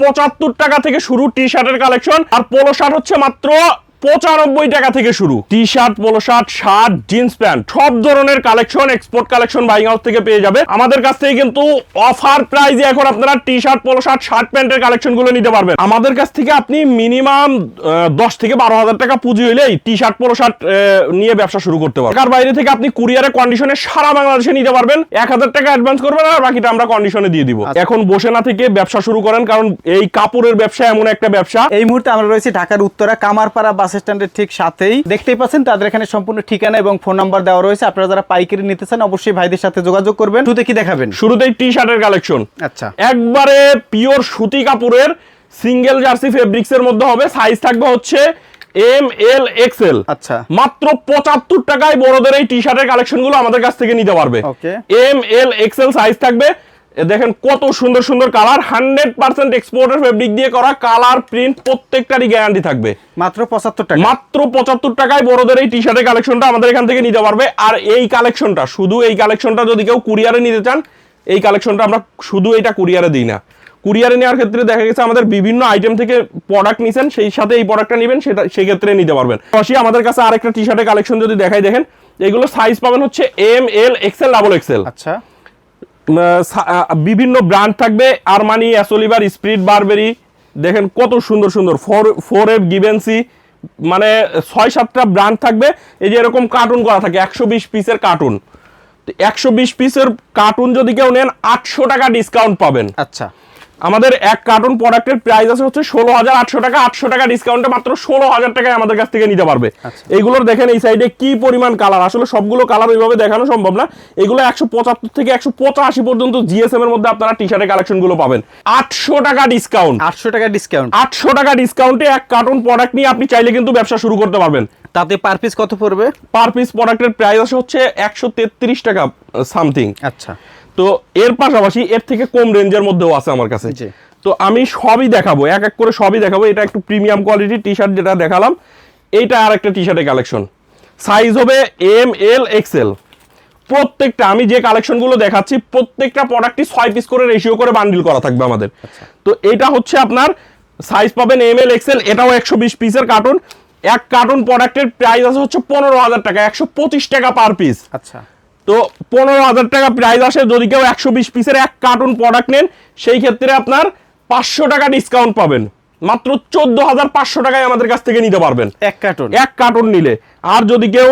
পঁচাত্তর টাকা থেকে শুরু টি শার্টের কালেকশন আর পোলো শার্ট হচ্ছে মাত্র পঁচানব্বই টাকা থেকে শুরু। T shirt polo shirt shirt jeans pants সব ধরনের collection export collection buying house থেকে পেয়ে যাবে। আমাদের কাছ থেকে কিন্তু অফার প্রাইজে এখন আপনারা T shirt polo shirt shirt প্যান্টের কালেকশনগুলো নিতে পারবেন। আমাদের কাছ থেকে আপনি মিনিমাম দশ থেকে বারো হাজার টাকা পুঁজি হলেই টি শার্ট পোলো শার্ট নিয়ে ব্যবসা শুরু করতে পারবেন। ঢাকার বাইরে থেকে আপনি কুরিয়ারে কন্ডিশনে সারা বাংলাদেশে নিতে পারবেন। এক হাজার টাকা অ্যাডভান্স করবেন আর বাকিটা আমরা কন্ডিশনে দিয়ে দিব। এখন বসে না থেকে ব্যবসা শুরু করেন কারণ এই কাপড়ের ব্যবসা এমন একটা ব্যবসা। এই মুহূর্তে আমরা রয়েছি ঢাকার উত্তরা কামারপাড়া বাস স্ট্যান্ডের ঠিক সাথেই দেখতেই পাচ্ছেন তাদের এখানে সম্পূর্ণ ঠিকানা এবং ফোন নাম্বার দেওয়া রয়েছে। আপনারা যারা পাইকারি নিতে চান অবশ্যই ভাইদের সাথে যোগাযোগ করবেন। শুধু কি দেখাবেন? শুরুতেই টি শার্টের কালেকশন আচ্ছা। একবারে পিওর সুতি কাপড়ের সিঙ্গেল জার্সি ফেব্রিক্স এর মধ্যে হবে। সাইজ থাকবে হচ্ছে এম এল এক্সেল আচ্ছা। মাত্র পঁচাত্তর টাকায় বড়দের এই টি শার্টের কালেকশনগুলো আমাদের কাছ থেকে নিতে পারবে। এম এল এক্সেল সাইজ থাকবে। দেখেন কত সুন্দর সুন্দর কালার হান্ড্রেড পার্সেন্ট এক্সপোর্টের ফেব্রিক দিয়ে করা কালার প্রিন্ট প্রত্যেকটারই গ্যারান্টি থাকবে। মাত্র পঁচাত্তর টাকা। মাত্র পঁচাত্তর টাকায় বড়দের এই টি শার্টের কালেকশনটা আমাদের এখান থেকে নিতে পারবে। আর এই কালেকশনটা শুধু এই কালেকশনটা যদি কেউ কুরিয়ারে নিতে চান এই কালেকশনটা আমরা শুধু এটা কুরিয়ারে দিই না। কুরিয়ারে নেওয়ার ক্ষেত্রে দেখা গেছে আমাদের বিভিন্ন আইটেম থেকে প্রোডাক্ট নিছেন সেই সাথে এই প্রোডাক্টটা নেবেন সেটা সেই ক্ষেত্রে নিতে পারবেন। পাশাপাশি আমাদের কাছে আরেকটা টি শার্টের কালেকশন যদি দেখাই দেখেন এগুলো সাইজ পাবেন হচ্ছে M L XL double XL আচ্ছা। বিভিন্ন ব্র্যান্ড থাকবে। আরমানি, অ্যাসোলিভার স্প্রিট বারবেরি। দেখেন কত সুন্দর সুন্দর। ফোর ফোর এফ গিভেন্সি মানে ছয়, সাতটা ব্র্যান্ড থাকবে। এই যে এরকম কার্টুন করা থাকে, একশো বিশ পিসের কার্টুন একশো বিশ পিসের কার্টুন যদি কেউ নেন, আটশো টাকা ডিসকাউন্ট পাবেন। আচ্ছা। আমাদের এক কার্টুন প্রোডাক্টের প্রাইস আছে হচ্ছে ষোলো হাজার আটশো টাকা। আটশো টাকা ডিসকাউন্টে মাত্র ষোলো হাজার টাকায় আমাদের কাছ থেকে নিতে পারবে। আচ্ছা। এইগুলোর দেখেন এই সাইডে কি পরিমাণ কালার আসলে সবগুলো কালার ওইভাবে দেখানো সম্ভব না। এগুলো একশো পঁচাত্তর থেকে একশো পঁচাশি পর্যন্ত জিএসএম এর মধ্যে আপনারা টি শার্টের কালেকশনগুলো পাবেন। আটশো টাকা ডিসকাউন্ট আটশো টাকা ডিসকাউন্ট আটশো টাকা ডিসকাউন্টে এক কার্টুন প্রোডাক্ট নিয়ে আপনি চাইলে কিন্তু ব্যবসা শুরু করতে পারবেন। তাতে পার পিস কত পড়বে? পার পিস প্রোডাক্টের প্রাইস আছে হচ্ছে একশো তেত্রিশ টাকা সামথিং আচ্ছা। তো এর পাশাপাশি এর থেকে কম রেঞ্জের মধ্যেও আছে আমার কাছে। তো আমি সবই দেখাবো এক এক করে সবই দেখাবো। এটা একটু প্রিমিয়াম কোয়ালিটির টি শার্ট যেটা দেখালাম এইটা আর একটা টি শার্টের কালেকশন সাইজ হবে এম এল এক্সেল প্রত্যেকটা আমি যে কালেকশনগুলো দেখাচ্ছি প্রত্যেকটা প্রোডাক্টই ছয় পিস করে রেশিও করে বান্ডিল করা থাকবে আমাদের। তো এটা হচ্ছে আপনার সাইজ পাবেন এম এল এক্সেল এটাও একশো বিশ পিসের কার্টুন এক কার্টুন প্রোডাক্টের প্রাইস আছে হচ্ছে পনেরো হাজার টাকা একশো পঁচিশ টাকা পার পিস আচ্ছা। তো পনেরো হাজার টাকা প্রাইস আসে যদি কেউ একশো বিশ পিসের এক কার্টুন প্রোডাক্ট নেন সেই ক্ষেত্রে আপনার পাঁচশো টাকা ডিসকাউন্ট পাবেন। মাত্র চোদ্দ হাজার পাঁচশো টাকায় আমাদের কাছ থেকে নিতে পারবেন। এক কার্টুন এক কার্টুন নিলে। আর যদি কেউ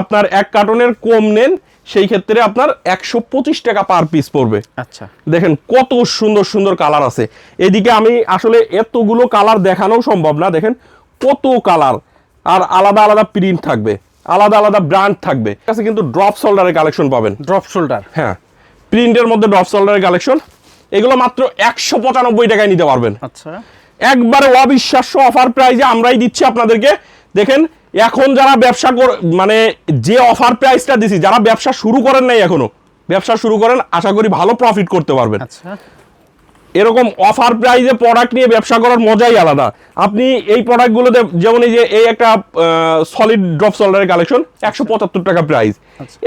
আপনার এক কার্টুনের কম নেন সেই ক্ষেত্রে আপনার একশো পঁচিশ টাকা পার পিস পড়বে। আচ্ছা। দেখেন কত সুন্দর সুন্দর কালার আছে। এদিকে আমি আসলে এতগুলো কালার দেখানো সম্ভব না। দেখেন কত কালার আর আলাদা আলাদা প্রিন্ট থাকবে। আলাদা আলাদা ব্র্যান্ড থাকবে। কাছে কিন্তু ড্রপ শোল্ডারের কালেকশন পাবেন। Drop shoulder. হ্যাঁ প্রিন্টের মধ্যে ড্রপ শোল্ডারের কালেকশন। এগুলো মাত্র একশো পঁচানব্বই টাকায় নিতে পারবেন। আচ্ছা। একবারে অবিশ্বাস্য অফার প্রাইজে আমরাই দিচ্ছি আপনাদেরকে। দেখেন এখন যারা ব্যবসা কর মানে যে অফার প্রাইসটা দিছি যারা ব্যবসা শুরু করেন নাই এখনও ব্যবসা শুরু করেন আশা করি ভালো প্রফিট করতে পারবেন। আচ্ছা। এরকম অফার প্রাইজে প্রোডাক্ট নিয়ে ব্যবসা করার মজাই আলাদা। আপনি এই প্রোডাক্টগুলোতে যেমন এই যে এই একটা সলিড ড্রপ সোল্ডারের কালেকশন একশো পঁচাত্তর টাকা প্রাইস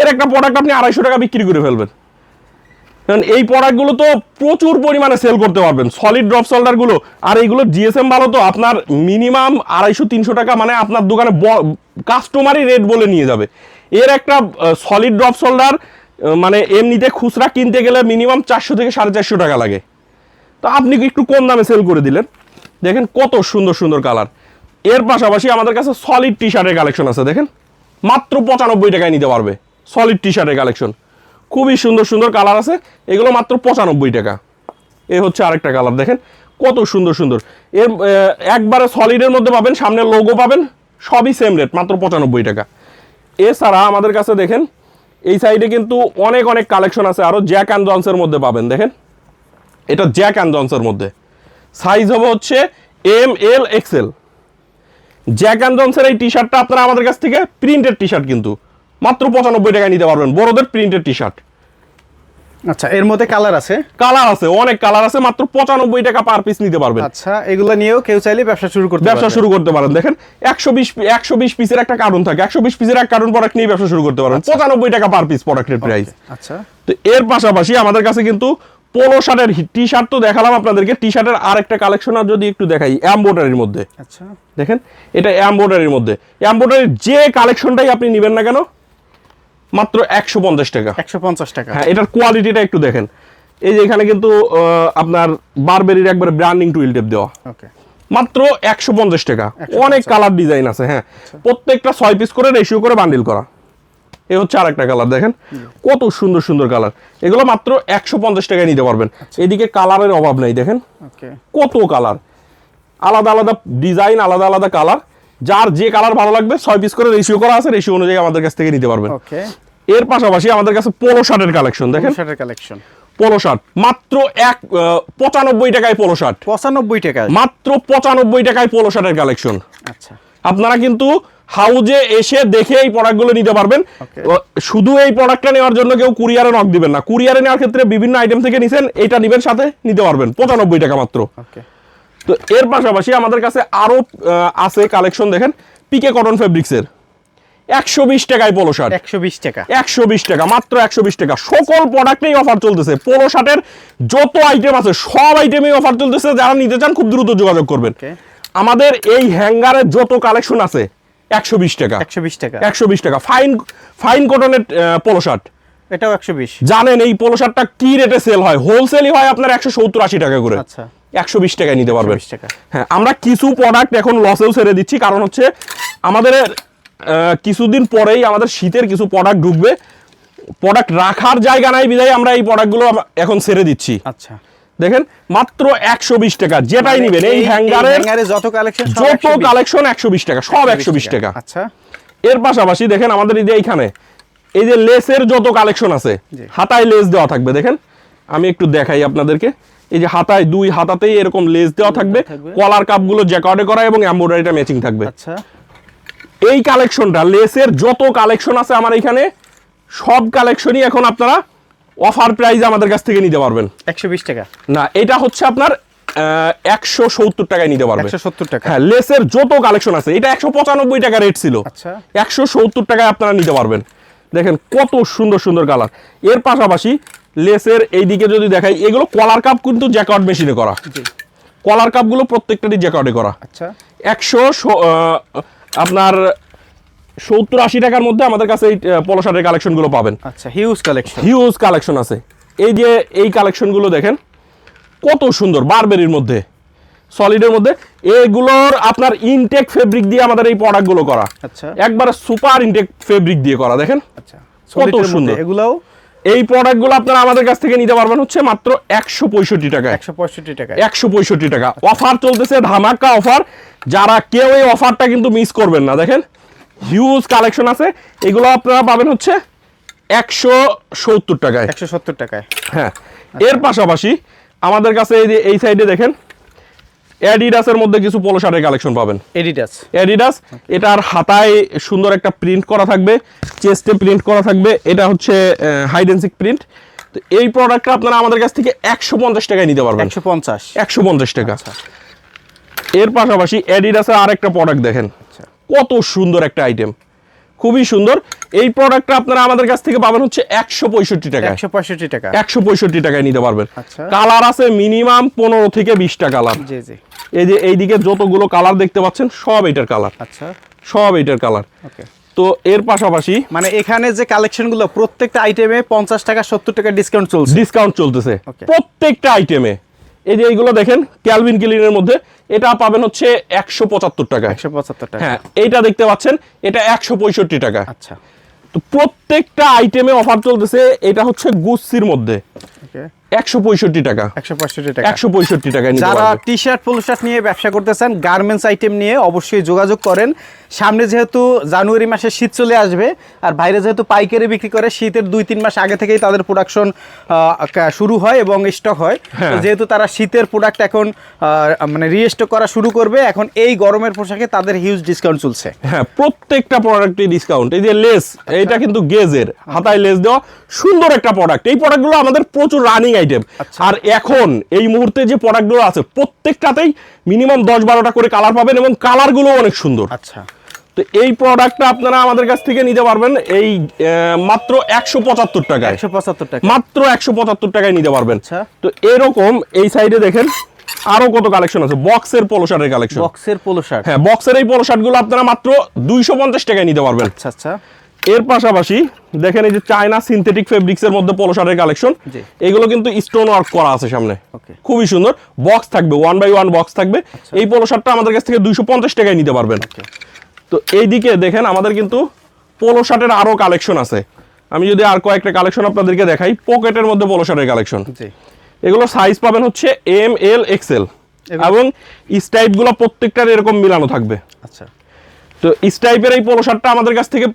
এর একটা প্রোডাক্ট আপনি আড়াইশো টাকা বিক্রি করে ফেলবেন। কারণ এই প্রোডাক্টগুলো তো প্রচুর পরিমাণে সেল করতে পারবেন। সলিড ড্রপ সোল্ডারগুলো আর এইগুলো জিএসএম ভালো তো আপনার মিনিমাম আড়াইশো তিনশো টাকা মানে আপনার দোকানে কাস্টমারই রেট বলে নিয়ে যাবে। এর একটা সলিড ড্রপ সোল্ডার মানে এমনিতে খুচরা কিনতে গেলে মিনিমাম চারশো থেকে সাড়ে চারশো টাকা লাগে। তো আপনি একটু কম দামে সেল করে দিলেন? দেখেন কত সুন্দর সুন্দর কালারের পাশাপাশি আমাদের কাছে সলিড টি শার্টের কালেকশন আছে, দেখেন। মাত্র পঁচানব্বই টাকায় নিতে পারবে সলিড টি শার্টের কালেকশন খুবই সুন্দর সুন্দর কালার আছে, এগুলো মাত্র পঁচানব্বই টাকা। এ হচ্ছে আরেকটা কালার দেখেন। কত সুন্দর সুন্দর। এর একবারে সলিডের মধ্যে পাবেন, সামনে লোগো পাবেন, সবই সেম রেট মাত্র পঁচানব্বই টাকা। এছাড়া আমাদের কাছে দেখেন, এই সাইডে কিন্তু অনেক অনেক কালেকশন আছে আরও জ্যাক অ্যান্ড জন্সের মধ্যে পাবেন, দেখেন। এটা জ্যাক অ্যান্ড জন্সের মধ্যে। সাইজ হবে হচ্ছে M L XL Jack and জন্সের এই টি শার্টটা আপনারা আমাদের কাছ থেকে প্রিন্টেড টি শার্ট কিন্তু। মাত্র পঁচানব্বই টাকায় নিতে পারবেন। বড়দের প্রিন্টেড টি শার্ট আচ্ছা এর মধ্যে কালার আছে? কালার আছে অনেক কালার আছে। মাত্র পঁচানব্বই টাকা পার পিস নিতে পারবেন। আচ্ছা এগুলো নিয়েও কেউ চাইলে ব্যবসা শুরু করতে ব্যবসা শুরু করতে পারেন। দেখেন একশো বিশ একশো বিশ পিসের একটা কার্টুন থাকে। একশো বিশ পিসের এক কার্টুন প্রোডাক্ট নিয়ে ব্যবসা শুরু করতে পারেন। পঁচানব্বই টাকা পার পিস প্রোডাক্টের প্রাইস আচ্ছা। তো এর পাশাপাশি আমাদের কাছে কিন্তু পোলো শার্টের টি শার্ট তো দেখালাম আপনাদেরকে। টি শার্টের আরেকটা কালেকশন আর যদি একটু দেখাই এম্বোটারির মধ্যে। আচ্ছা। দেখেন এটা এম্বোটারির মধ্যে। এম্বোটারির যে কালেকশনটাই আপনি নেবেন না কেন মাত্র একশো পঞ্চাশ টাকা। একশো পঞ্চাশ টাকা। হ্যাঁ এটার কোয়ালিটিটা একটু দেখেন। এই যে এখানে কিন্তু আপনার বারবেরির একবার ব্র্যান্ডিং টুইল টেপ দেওয়া। ওকে। মাত্র একশো পঞ্চাশ টাকা। অনেক কালার ডিজাইন আছে হ্যাঁ। প্রত্যেকটা ছয় পিস করে রেশিও করে বান্ডিল করা। এ হচ্ছে আরেকটা কালার দেখেন? কত সুন্দর সুন্দর কালার এগুলো মাত্র একশো পঞ্চাশ টাকায় নিতে পারবেন। এদিকে কালারের অভাব নেই দেখেন? কত কালার আলাদা আলাদা ডিজাইন আলাদা আলাদা কালার যার যে কালার ভালো লাগবে ছয় পিস করে রেশিও করা আছে রেশিও অনুযায়ী আমাদের কাছ থেকে নিতে পারবেন। এর পাশাপাশি আমাদের কাছে পোলো শার্টের কালেকশন দেখেন? শার্টের কালেকশন পোলো শার্ট মাত্র এক পঁচানব্বই টাকায় পোলো শার্ট পঁচানব্বই টাকায়? মাত্র পঁচানব্বই টাকায় পোলো শার্টের কালেকশন আচ্ছা। আপনারা কিন্তু হাউজে এসে দেখে এই প্রোডাক্টগুলো নিতে পারবেন। শুধু এই প্রোডাক্টটা নেওয়ার জন্য কেউ কুরিয়ারে নক দিবেন না। কুরিয়ারে নেওয়ার ক্ষেত্রে বিভিন্ন আইটেম থেকে নিছেন এটা নিবেন সাথে নিতে পারবেন। পঁচানব্বই টাকা মাত্র। তো এর পাশাপাশি আমাদের কাছে আরও আছে কালেকশন দেখেন পিকে কটন ফেব্রিক্সের একশো বিশ টাকায় পোলো শার্ট একশো বিশ টাকা। একশো বিশ টাকা মাত্র একশো বিশ টাকা। সকল প্রোডাক্টেই অফার চলতেছে। পোলো শার্টের যত আইটেম আছে সব আইটেমেই অফার চলতেছে। যারা নিতে চান খুব দ্রুত যোগাযোগ করবেন। আমাদের এই হ্যাঙ্গারের যত কালেকশন আছে একশো বিশ টাকা। একশো বিশ টাকা। একশো বিশ টাকা। ফাইন ফাইন কটনের পোলো শার্ট এটাও একশো বিশ। জানেন এই পোলো শার্টটা কি রেটে সেল হয়? হোলসেলই হয় আপনার একশো সত্তর আশি টাকা করে। আচ্ছা। একশো বিশ টাকায় নিতে পারবেন। 120 টাকা। হ্যাঁ আমরা কিছু প্রোডাক্ট এখন লসেও ছেড়ে দিচ্ছি। কারণ হচ্ছে আমাদের কিছুদিন পরেই আমাদের শীতের কিছু প্রোডাক্ট ঢুকবে। প্রোডাক্ট রাখার জায়গা নাই বিধায় আমরা এই প্রোডাক্টগুলো এখন ছেড়ে দিচ্ছি। আচ্ছা। দেখেন মাত্র একশো বিশ টাকা। যেটাই মানে নিবেন এই হ্যাঙ্গারের হ্যাঙ্গারে যত কালেকশন যত কালেকশন একশো বিশ টাকা সব একশো বিশ টাকা। আচ্ছা। এর পাশাপাশি দেখেন আমাদের এই যে এইখানে এই যে লেসের যত কালেকশন আছে হাতায় লেস দেওয়া থাকবে দেখেন। আমি একটু দেখাই আপনাদেরকে। এই যে হাতায় দুই হাতাতেই এরকম লেস দেওয়া থাকবে। থাকবে। কলার কাপগুলো জ্যাকার্ডে করা এবং এমব্রয়ডারিটা ম্যাচিং থাকবে। আচ্ছা। এই কালেকশনটা লেসের যত কালেকশন আছে আমার এখানে সব কালেকশনই এখন আপনারা অফার প্রাইজে আমাদের কাছ থেকে নিতে পারবেন। একশো বিশ টাকা। না এটা হচ্ছে আপনার একশো সত্তর টাকায় নিতে পারবেন সত্তর টাকা। হ্যাঁ লেসের যত কালেকশন আছে এটা একশো পঁচানব্বই টাকা রেট ছিল। আচ্ছা। একশো সত্তর টাকায় আপনারা নিতে পারবেন। দেখেন কত সুন্দর সুন্দর কালারের পাশাপাশি লেসের এই দিকে যদি দেখাই এগুলো কলার কাপ কিন্তু জ্যাকআউট মেশিনে করা। কলার কাপগুলো প্রত্যেকটারই জ্যাকআউটে করা। আচ্ছা। একশো আপনার সত্তর আশি টাকার মধ্যে আমাদের কাছে এই পলো শার্টের কালেকশনগুলো পাবেন। আচ্ছা হিউজ কালেকশন হিউজ কালেকশন আছে। এই যে এই কালেকশনগুলো দেখেন কত সুন্দর বারবেরির মধ্যে সলিডের মধ্যে। এগুলোর আপনার ইনটেক ফেব্রিক দিয়ে আমাদের এই প্রোডাক্টগুলো করা। আচ্ছা। একবারে সুপার ইনটেক ফেব্রিক দিয়ে করা দেখেন। আচ্ছা কত সুন্দর। এগুলাও? এই প্রোডাক্টগুলো আপনারা আমাদের কাছ থেকে নিতে পারবেন হচ্ছে মাত্র একশো পঁয়ষট্টি টাকায়। একশো পঁয়ষট্টি টাকা একশো পঁয়ষট্টি টাকা। অফার চলতেছে ধামাকা অফার যারা কেউ এই অফারটা কিন্তু মিস করবেন না দেখেন। হিউজ কালেকশন আছে। এগুলো আপনারা পাবেন হচ্ছে একশো সত্তর টাকায়। একশো সত্তর টাকায়। হ্যাঁ। এর পাশাপাশি আমাদের কাছে এই যে এই সাইডে দেখেন অ্যাডিডাসের মধ্যে কিছু পোলো শার্টের কালেকশন পাবেন। এডিডাস অ্যাডিডাস এটার হাতায় সুন্দর একটা প্রিন্ট করা থাকবে চেস্টে প্রিন্ট করা থাকবে এটা হচ্ছে হাইডেন্সিক প্রিন্ট তো এই প্রোডাক্টটা আপনারা আমাদের কাছ থেকে একশো পঞ্চাশ টাকায় নিতে পারবেন। একশো পঞ্চাশ। একশো পঞ্চাশ টাকা। এর পাশাপাশি অ্যাডিডাসের আরেকটা প্রোডাক্ট দেখেন। আচ্ছা কত সুন্দর একটা আইটেম খুবই সুন্দর। এই প্রোডাক্টটা আপনারা আমাদের কাছ থেকে পাবেন হচ্ছে একশো পঁয়ষট্টি টাকায়। একশো পঁয়ষট্টি টাকা। একশো পঁয়ষট্টি টাকায় নিতে পারবেন। আচ্ছা। কালার আছে মিনিমাম পনেরো থেকে বিশটা কালার জি জি। এই যে এইদিকে যতগুলো কালার দেখতে পাচ্ছেন সব এটার কালার আচ্ছা। সব এটার কালার ওকে। তো এর পাশাপাশি মানে এখানে যে কালেকশনগুলো প্রত্যেকটা আইটেমে পঞ্চাশ টাকা সত্তর টাকা ডিসকাউন্ট চলছে। ডিসকাউন্ট চলতেছে। প্রত্যেকটা আইটেমে এই যে এইগুলো দেখেন ক্যালভিন ক্লিনের মধ্যে এটা পাবেন হচ্ছে একশো পঁচাত্তর টাকা। একশো পঁচাত্তর টাকা। হ্যাঁ এইটা দেখতে পাচ্ছেন এটা একশো পঁয়ষট্টি টাকা। আচ্ছা। তো প্রত্যেকটা আইটেমে অফার চলতেছে এটা হচ্ছে গুচ্ছির মধ্যে। একশো পঁয়ষট্টি টাকা। একশো পঁয়ষট্টি টাকা। একশো পঁয়ষট্টি টাকায় যারা টি শার্ট পোলো শার্ট নিয়ে ব্যবসা করতেছেন গার্মেন্টস আইটেম নিয়ে অবশ্যই যোগাযোগ করেন। সামনে যেহেতু জানুয়ারি মাসে শীত চলে আসবে আর বাইরে যেহেতু পাইকারি বিক্রি করে শীতের দুই তিন মাস আগে থেকেই তাদের প্রোডাকশন শুরু হয় এবং স্টক হয়। হ্যাঁ। যেহেতু তারা শীতের প্রোডাক্ট এখন মানে রিস্টক করা শুরু করবে এখন এই গরমের পোশাকে তাদের হিউজ ডিসকাউন্ট চলছে। হ্যাঁ প্রত্যেকটা প্রোডাক্টে ডিসকাউন্ট এই যে লেস এটা কিন্তু গেজের। হাতায় লেস দেওয়া সুন্দর একটা প্রোডাক্ট এই প্রোডাক্টগুলো আমাদের প্রচুর রানিং আইটেম। আর এখন এই মুহূর্তে যে প্রোডাক্টগুলো আছে প্রত্যেকটাতেই মিনিমাম দশ বারোটা করে কালার পাবেন এবং কালারগুলো অনেক সুন্দর। আচ্ছা। তো তো এই প্রোডাক্টটা আপনারা আমাদের কাছ থেকে নিতে পারবেন এই মাত্র একশো পঁচাত্তর টাকায়। একশো পঁচাত্তর টাকা মাত্র একশো পঁচাত্তর টাকায় নিতে পারবেন। আচ্ছা। তো এরকম এই সাইডে দেখেন আরও কত কালেকশন আছে? বক্সের পোলো শার্টের কালেকশন বক্সের পোলো শার্ট হ্যাঁ বক্সের এই পোলো শার্টগুলো আপনারা মাত্র দুইশো পঞ্চাশ টাকায় নিতে পারবেন। আচ্ছা আচ্ছা। এর পাশাপাশি দেখেন এই যে চায়না সিনথেটিক ফেব্রিক্স এর মধ্যে পোলো শার্টের কালেকশন এগুলো কিন্তু স্টোন ওয়ার্ক করা আছে সামনে। খুবই সুন্দর। বক্স থাকবে ওয়ান বাই ওয়ান বক্স থাকবে। এই পোলো শার্টটা আমাদের কাছ থেকে দুইশো পঞ্চাশ টাকায় নিতে পারবেন। তো এইদিকে দেখেন আমাদের কিন্তু পোলো শার্টের আরও কালেকশন আছে। আমি যদি আর কয়েকটা কালেকশন আপনাদেরকে দেখাই পকেটের মধ্যে পোলো শার্টের কালেকশন এগুলো সাইজ পাবেন হচ্ছে এম এল এক্সেল এবং- এবং স্টাইপগুলো প্রত্যেকটার এরকম মিলানো থাকবে। আচ্ছা। তো স্টাইপের এই পোলো শার্টটা আমাদের কাছ থেকে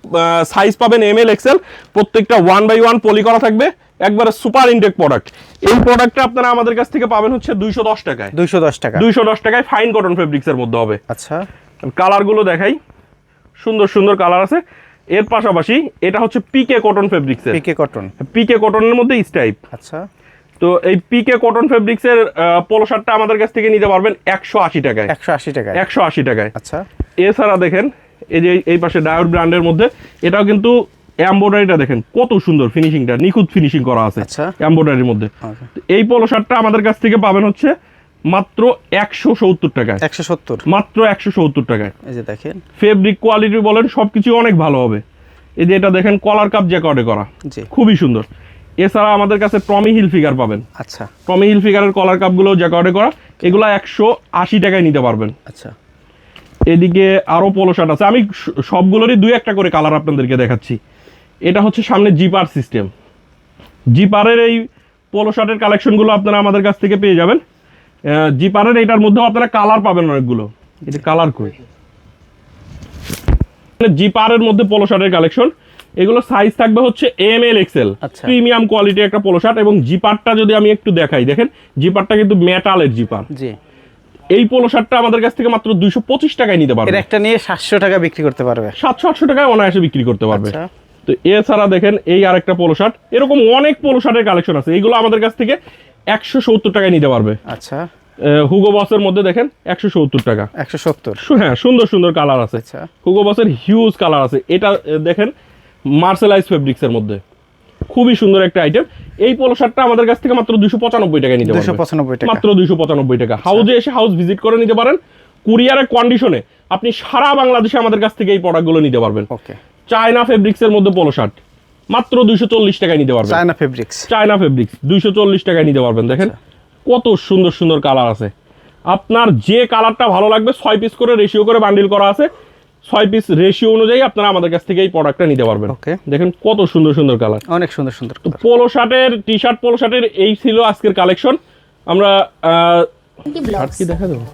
সাইজ পাবেন এম এল এক্সেল প্রত্যেকটা ওয়ান বাই ওয়ান পলি করা থাকবে। একবারে সুপার ইনটেক প্রোডাক্ট এই প্রোডাক্টটা আপনারা আমাদের কাছ থেকে পাবেন হচ্ছে দুইশো দশ টাকায়। দুইশো দশ টাকা। দুইশো দশ টাকায় ফাইন কটন ফেব্রিক্স এর মধ্যে হবে। আচ্ছা। কালারগুলো দেখাই। সুন্দর সুন্দর কালার আছে। এর পাশাপাশি এটা হচ্ছে পিকে কটন ফেব্রিক্স এর পিকে কটন পিকে কটনের মধ্যে স্টাইপ আচ্ছা। তো এই পিকে কটন ফেব্রিক্স এর পোলো শার্টটা আমাদের কাছ থেকে নিতে পারবেন একশো আশি টাকায়। একশো আশি টাকায়। একশো আশি টাকায়। আচ্ছা। এছাড়া দেখেন এই যে এই পাশে ডায়োড ব্র্যান্ডের মধ্যে এটাও কিন্তু এমব্রয়ডারিটা দেখেন কত সুন্দর ফিনিশিংটা নিখুঁত ফিনিশিং করা আছে আচ্ছা। এমব্রয়ডারির মধ্যে। এই পোলো শার্টটা আমাদের কাছ থেকে পাবেন হচ্ছে মাত্র একশো সত্তর টাকায়। একশো সত্তর? মাত্র একশো সত্তর টাকায়। এই যে দেখেন। ফেব্রিক কোয়ালিটি বলেন সবকিছু অনেক ভালো হবে। এই যে এটা দেখেন কলার কাপ জ্যাকর্ডে করা। খুবই সুন্দর। এছাড়া আমাদের কাছে টমি হিল ফিগার পাবেন। আচ্ছা। টমি হিল ফিগারের কলার কাপগুলো জ্যাকর্ডে করা এগুলো একশো আশি টাকায় নিতে পারবেন। আচ্ছা। এদিকে আরও পোলো শার্ট আছে। আমি সবগুলোরই দুই একটা করে কালার আপনাদেরকে দেখাচ্ছি। এটা হচ্ছে সামনে জিপার সিস্টেম জিপারের এই পোলো শার্টের কালেকশনগুলো আপনারা আমাদের কাছ থেকে পেয়ে যাবেন। জিপারের এটার মধ্যেও আপনারা কালার পাবেন অনেকগুলো। এটা কালার করে। জিপারের মধ্যে পোলো শার্টের কালেকশন এগুলো সাইজ থাকবে হচ্ছে এম এল এক্সেল আচ্ছা। প্রিমিয়াম কোয়ালিটির একটা পোলো শার্ট এবং জিপারটা যদি আমি একটু দেখাই দেখেন? জিপারটা কিন্তু মেটালের জিপার জি। এই পোলো শার্টটা আমাদের কাছ থেকে মাত্র দুইশো পঁচিশ টাকায় নিতে পারবে। একটা নিয়ে সাতশো টাকা বিক্রি করতে পারবে। সাতশো আটশো টাকায় অনায়াসে বিক্রি করতে পারবে। আচ্ছা। তো এছাড়া দেখেন এই আরেকটা পোলো শার্ট এরকম অনেক পোলো শার্টের কালেকশন আছে। এগুলো আমাদের কাছ থেকে একশো সত্তর টাকায় নিতে পারবে। আচ্ছা। হুগো বসের মধ্যে দেখেন একশো সত্তর টাকা। একশো সত্তর। হ্যাঁ সুন্দর সুন্দর কালার আছে। আচ্ছা। হুগো বসের হিউজ কালার আছে। এটা দেখেন মার্সেলাইজ ফেব্রিক্স এর মধ্যে। খুবই সুন্দর একটা আইটেম এই পোলো শার্টটা আমাদের কাছ থেকে মাত্র দুশো পঁচানব্বই টাকায় নিতে দুশো টাকা। মাত্র দুইশো পঁচানব্বই টাকা। হাউজে এসে হাউস ভিজিট করে নিতে পারেন। কুরিয়ারের কন্ডিশনে আপনি সারা বাংলাদেশে আমাদের কাছ থেকে এই প্রোডাক্টগুলো নিতে পারবেন। চায়না ফেব্রিক্স এর মধ্যে পোলো শার্ট মাত্র দুইশো চল্লিশ টাকায় নিতে পারবেন। চায়না ফেব্রিক্স চায়না ফেব্রিক্স দুইশো চল্লিশ টাকায় নিতে পারবেন দেখেন। কত সুন্দর সুন্দর কালার আছে। আপনার যে কালারটা ভালো লাগবে ছয় পিস করে রেশিও করে বান্ডিল করা আছে। ছয় পিস রেশিও অনুযায়ী আপনারা আমাদের কাছ থেকে এই প্রোডাক্টটা নিতে পারবেন। ওকে দেখেন কত সুন্দর সুন্দর কালার অনেক সুন্দর সুন্দর। পোলো শার্টের টি শার্ট পোলো শার্টের এই ছিল আজকের কালেকশন আমরা আহ, কি দেখা দেবো